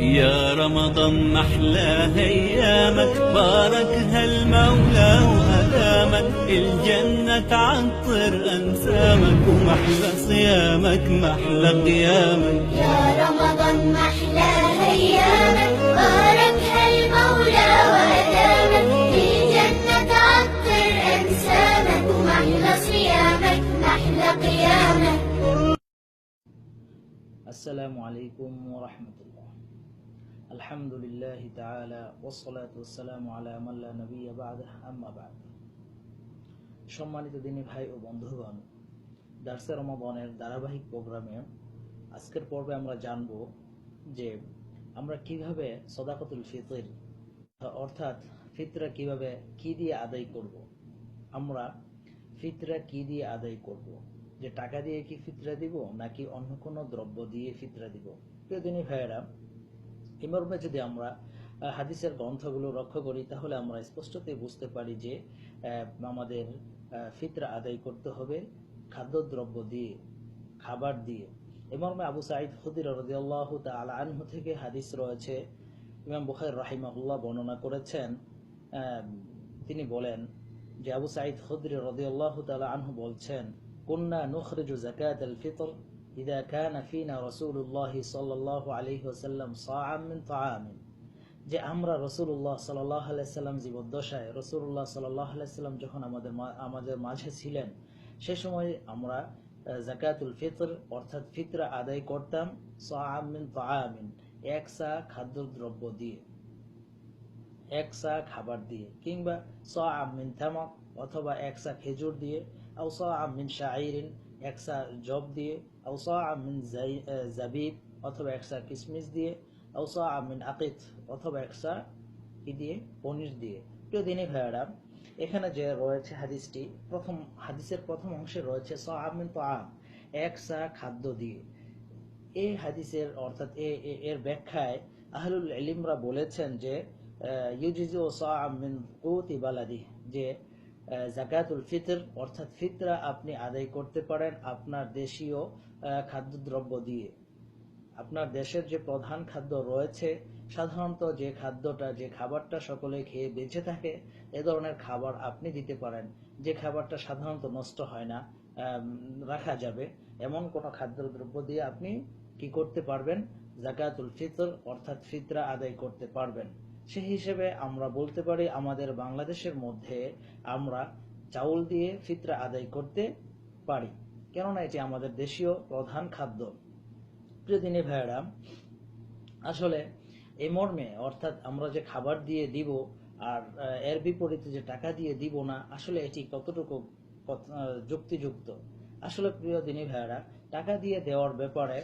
يا رمضان محلى أيامك باركها المولى وأدامك. الجنة تعطر أنسامك ومحلى صيامك محلى قيامك. يا رمضان محلى أيامك باركها المولى وأدامك. في جنة عطر أنسامك ومحلى صيامك محلى قيامك. السلام عليكم ورحمة الله. الحمد لله تعالى والصلاة والسلام على من لا نبي بعده أما بعد সম্মানিত দিনী ভাই ও বন্ধুগণ দার্সে রমাবনের ধারাবাহিক প্রোগ্রামে আজকের পর্বে আমরা জানব যে আমরা কিভাবে সদাকতুল ফিতর অর্থাৎ ফিতরা কিভাবে কি দিয়ে আদায় করব আমরা ফিতরা কি দিয়ে আদায় করব যে টাকা দিয়ে কি ফিতরা দিব নাকি অন্য কোনো দ্রব্য দিয়ে ফিতরা দিব প্রিয় দিনী ভাইয়েরা এই মর্মে যদি আমরা হাদিসের গ্রন্থগুলো লক্ষ্য করি, তাহলে আমরা স্পষ্টতই বুঝতে পারি যে আমাদের ফিতরা আদায় করতে হবে খাদ্যদ্রব্য দিয়ে, খাবার দিয়ে। এই মর্মে আবু সাইদ খুদির রদিয়াল্লাহ তাআলা আনহু থেকে হাদিস রয়েছে, ইমাম বুখারী রাহিমাহুল্লাহ বর্ণনা করেছেন তিনি বলেন যে আবু সাইদ খুদরি রদিয়াল্লাহ তাআলা আনহু বলছেন, কুন্না নুখরিজু যাকাত আল ফিতর। إذا كان فينا رسول الله صلى الله عليه وسلم صاعا من طعام যে আমরা রসুল্লাহ সাল্লাহ আলাইসাল্লাম জীবদ্দশায় রসুল্লাহ সাল্লাহ আলাইসাল্লাম যখন আমাদের মা- আমাদের মাঝে ছিলেন সে সময় আমরা আহ, জাকাতুল ফিতর অর্থাৎ ফিতরা আদায় করতাম সামিন তামিন এক সা খাদ্যদ্রব্য দিয়ে এক সা খাবার দিয়ে কিংবা সামিন থামক অথবা এক সা খেজুর দিয়ে আও সামিন শাইরিন এক সা জব দিয়ে আও সামিন জাবিব অথবা এক সা কিসমিস দিয়ে আও সামিন আকিত অথবা এক সা কি দিয়ে পনির দিয়ে প্রিয় দিনী ভাইয়ারা এখানে যে রয়েছে হাদিসটি প্রথম হাদিসের প্রথম অংশে রয়েছে সামিন তাম এক সা খাদ্য দিয়ে এই হাদিসের অর্থাৎ এ- এর ব্যাখ্যায় আহলুল ইলিমরা বলেছেন যে ইউজিজু মিন কুতি বালাদি যে জাকাতুল ফিতর, অর্থাৎ ফিতরা আপনি আদায় করতে পারেন আপনার দেশীয় খাদ্যদ্রব্য দিয়ে। আপনার দেশের যে প্রধান খাদ্য রয়েছে, সাধারণত যে খাদ্যটা, যে খাবারটা সকলে খেয়ে বেঁচে থাকে, এ ধরনের খাবার আপনি দিতে পারেন। যে খাবারটা সাধারণত নষ্ট হয় না রাখা যাবে। এমন কোন খাদ্যদ্রব্য দিয়ে আপনি কি করতে পারবেন? জাকাতুল ফিতর, অর্থাৎ ফিতরা আদায় করতে পারবেন। সেই হিসেবে আমরা বলতে পারি আমাদের বাংলাদেশের মধ্যে আমরা চাউল দিয়ে ফিতরা আদায় করতে পারি। কেননা এটি আমাদের দেশীয় প্রধান খাদ্য। প্রিয় দিনী ভাইয়েরা, আসলে এ মর্মে অর্থাৎ আমরা যে খাবার দিয়ে দিব আর এর বিপরীতে যে টাকা দিয়ে দিব না, আসলে এটি কতটুকু যুক্তিযুক্ত? আসলে প্রিয় দিনী টাকা দিয়ে দেওয়ার ব্যাপারে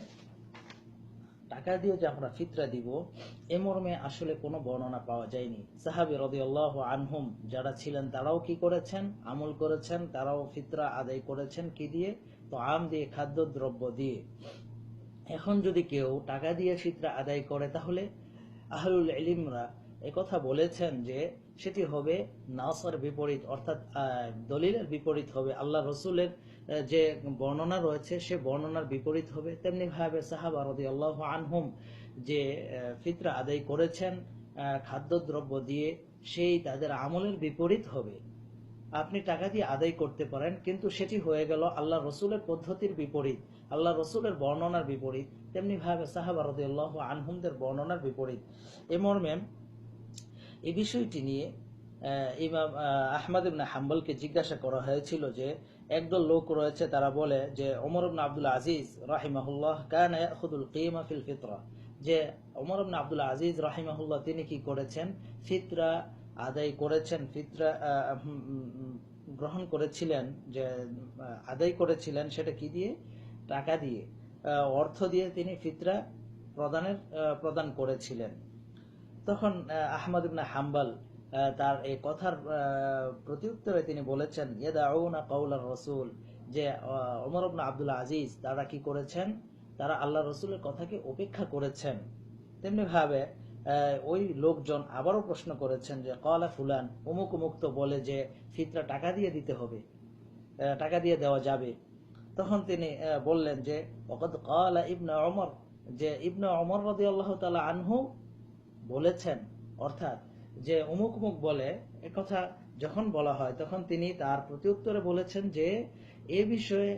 টাকা দিয়ে যে আমরা ফিতরা দিব, এ মর্মে আসলে কোনো বর্ণনা পাওয়া যায়নি। সাহাবি রদিয়াল্লাহ আনহুম যারা ছিলেন তারাও কি করেছেন? আমল করেছেন, তারাও ফিতরা আদায় করেছেন কি দিয়ে? তো আম দিয়ে খাদ্য দ্রব্য দিয়ে। এখন যদি কেউ টাকা দিয়ে ফিতরা আদায় করে, তাহলে আহলুল এলিমরা কথা বলেছেন যে সেটি হবে নাসার বিপরীত, অর্থাৎ দলিলের বিপরীত হবে। আল্লাহ রসুলের যে বর্ণনা রয়েছে সে বর্ণনার বিপরীত হবে। তেমনি ভাবে সাহাবা রদি আল্লাহ আনহুম যে ফিতরা আদায় করেছেন খাদ্যদ্রব্য দিয়ে সেই তাদের আমলের বিপরীত হবে। আপনি টাকা দিয়ে আদায় করতে পারেন কিন্তু সেটি হয়ে গেল আল্লাহ রসুলের পদ্ধতির বিপরীত আল্লাহ রসুলের বর্ণনার বিপরীত তেমনি ভাবে সাহাবা রদিয়াল্লাহ আনহুমদের বর্ণনার বিপরীত। এ মর্মে এই বিষয়টি নিয়ে ইমাম আহ, আহমদ ইবনে হাম্বলকে জিজ্ঞাসা করা হয়েছিল যে একদল লোক রয়েছে তারা বলে যে ওমর ইবনে আব্দুল আজিজ রাহিমাহুল্লাহ কান ইয়াখুদুল কিমা ফিল ফিতরা। যে ওমর ইবনে আব্দুল আজিজ রাহিমাহুল্লাহ তিনি কি করেছেন? ফিতরা আদায় করেছেন ফিতরা গ্রহণ করেছিলেন যে আদায় করেছিলেন সেটা কি দিয়ে? টাকা দিয়ে। অর্থ দিয়ে তিনি ফিতরা প্রদানের প্রদান করেছিলেন। তখন আহ, আহমদ ইবনে হাম্বাল তার এই কথার আহ, প্রত্যুত্তরে তিনি বলেছেন ইয়াদাউনা কাউলার রসুল যে আহ, ওমর ইবনে আব্দুল আজিজ তারা কি করেছেন? তারা আল্লাহ রসুলের কথাকে উপেক্ষা করেছেন। তেমনি ভাবে ওই লোকজন আবারও প্রশ্ন করেছেন যে কলা ফুলান অমুক অমুক তো বলে যে ফিতরা টাকা দিয়ে দিতে হবে টাকা দিয়ে দেওয়া যাবে। তখন তিনি বললেন যে ওকদ কালা ইবনে অমর যে ইবনে অমর রদি আল্লাহ তালা আনহু বলেছেন অর্থাৎ যে অমুক অমুক বলে কথা যখন বলা হয়, তখন তিনি তার প্রত্যুত্তরে বলেছেন যে, এ বিষয়ে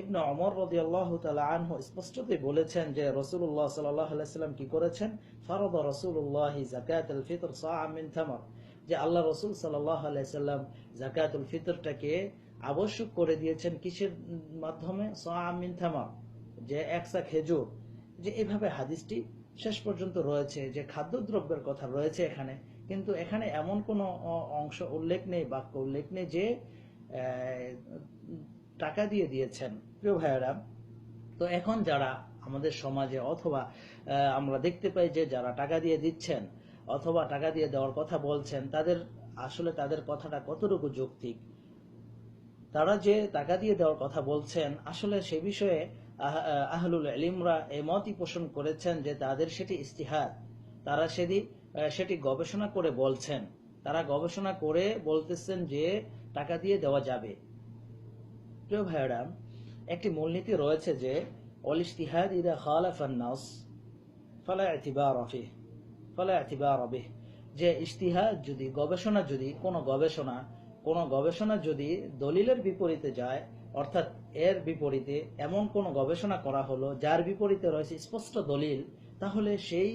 ইবনে অমর রদি আল্লাহ আনহু স্পষ্টতই বলেছেন যে রসুল্লাহ সাল্লাম কি করেছেন? ফরদ রসুল্লাহ জাকাত ফিতর সামিন থামর যে আল্লাহ রসুল সাল্লাম জাকাতুল ফিতরটাকে আবশ্যক করে দিয়েছেন কিসের মাধ্যমে? সামিন থামা যে একসা খেজুর। যে এভাবে হাদিসটি শেষ পর্যন্ত রয়েছে, যে খাদ্যদ্রব্যের কথা রয়েছে এখানে। কিন্তু এখানে এমন কোনো অংশ উল্লেখ নেই বাক্য উল্লেখ নেই যে টাকা দিয়ে দিয়েছেন প্রিয় ভাইয়েরা। তো এখন যারা আমাদের সমাজে অথবা আমরা দেখতে পাই যে যারা টাকা দিয়ে দিচ্ছেন অথবা টাকা দিয়ে দেওয়ার কথা বলছেন তাদের আসলে তাদের কথাটা কতটুকু যৌক্তিক? তারা যে টাকা দিয়ে দেওয়ার কথা বলছেন আসলে সে বিষয়ে আহ- আহ, আহলুল ইলিমরা এই মতই পোষণ করেছেন যে তাদের সেটি ইস্তিহাদ তারা সেটি সেটি গবেষণা করে বলছেন। তারা গবেষণা করে বলতেছেন যে টাকা দিয়ে দেওয়া যাবে। প্রিয় ভাইয়েরা, একটি মূলনীতি রয়েছে যে অল ইস্তিহাদ ইদা খালাফান নাস, ফালা ইতিবার ফিহ, ফালা ইতিবার বিহ। যে ইস্তিহাদ যদি, গবেষণা যদি, কোনো গবেষণা কোনো গবেষণা যদি দলিলের বিপরীতে যায়, অর্থাৎ এর বিপরীতে এমন কোনো গবেষণা করা হলো, যার বিপরীতে রয়েছে স্পষ্ট দলিল তাহলে সেই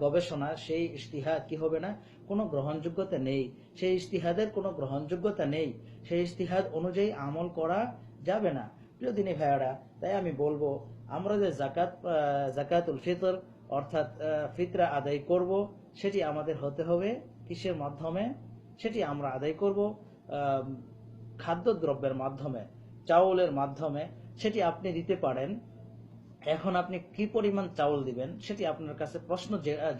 গবেষণা, সেই ইস্তিহাদ কি হবে না? কোনো গ্রহণযোগ্যতা নেই। সেই ইস্তিহাদের কোনো গ্রহণযোগ্যতা নেই। সেই ইস্তিহাদ অনুযায়ী আমল করা যাবে না। প্রিয় দিনী ভাইয়ারা, তাই আমি বলব, আমরা যে জাকাত জাকাতুল ফিতর, অর্থাৎ ফিতরা আদায় করব, সেটি আমাদের হতে হবে কিসের মাধ্যমে? সেটি আমরা আদায় করব খাদ্যদ্রব্যের মাধ্যমে, চাউলের মাধ্যমে। সেটি আপনি দিতে পারেন। এখন আপনি কি পরিমাণ চাউল দিবেন সেটি আপনার কাছে প্রশ্ন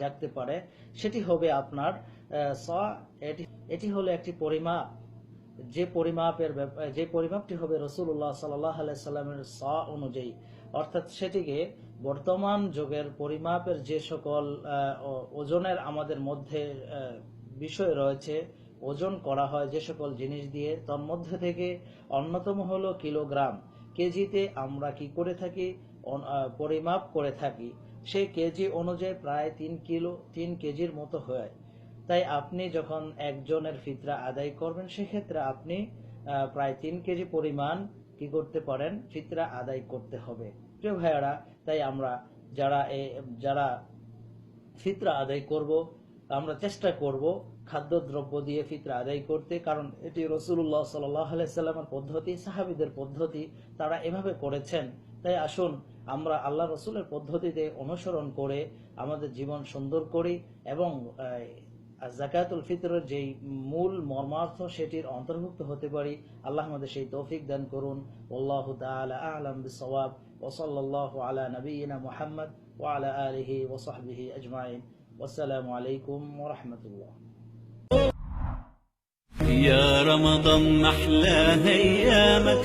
জাগতে পারে। সেটি হবে আপনার স, এটি হলো একটি পরিমাপ। যে পরিমাপের যে পরিমাপটি হবে রসুল্লাহ সাল্লামের স অনুযায়ী। অর্থাৎ সেটিকে বর্তমান যুগের পরিমাপের যে সকল ওজনের আমাদের মধ্যে বিষয় রয়েছে, ওজন করা হয় যে সকল জিনিস দিয়ে, তার মধ্যে থেকে অন্যতম হলো কিলোগ্রাম। কেজিতে আমরা কি করে থাকি? পরিমাপ করে থাকি। সেই কেজি অনুযায়ী প্রায় তিন কিলো, তিন কেজির মতো হয়। তাই আপনি যখন একজনের ফিতরা আদায় করবেন, সেক্ষেত্রে আপনি প্রায় তিন কেজি পরিমাণ কি করতে পারেন? ফিতরা আদায় করতে হবে। প্রিয় ভাইয়ারা, তাই আমরা যারা এ- যারা ফিতরা আদায় করব, আমরা চেষ্টা করব খাদ্যদ্রব্য দিয়ে ফিতরা আদায় করতে। কারণ এটি রসুল্লাহ সাল্লামের পদ্ধতি, সাহাবিদের পদ্ধতি, তারা এভাবে করেছেন। তাই আসুন আমরা আল্লাহ রসুলের পদ্ধতিতে অনুসরণ করে আমাদের জীবন সুন্দর করি এবং আহ, জাকাতুল ফিতরের যেই মূল মর্মার্থ সেটির অন্তর্ভুক্ত হতে পারি আল্লাহ আমাদের সেই তৌফিক দান করুন আল্লাহ তাআলা আ'লাম বিসওয়াব ওয়া সাল্লাল্লাহু আলা নবিয়িনা মুহাম্মদ ওয়া আলা আলিহি ওয়া সাহবিহি আজমাইন ওয়াসসালামু আলাইকুম ওয়া রাহমাতুল্লাহ يا رمضان محلى ايامك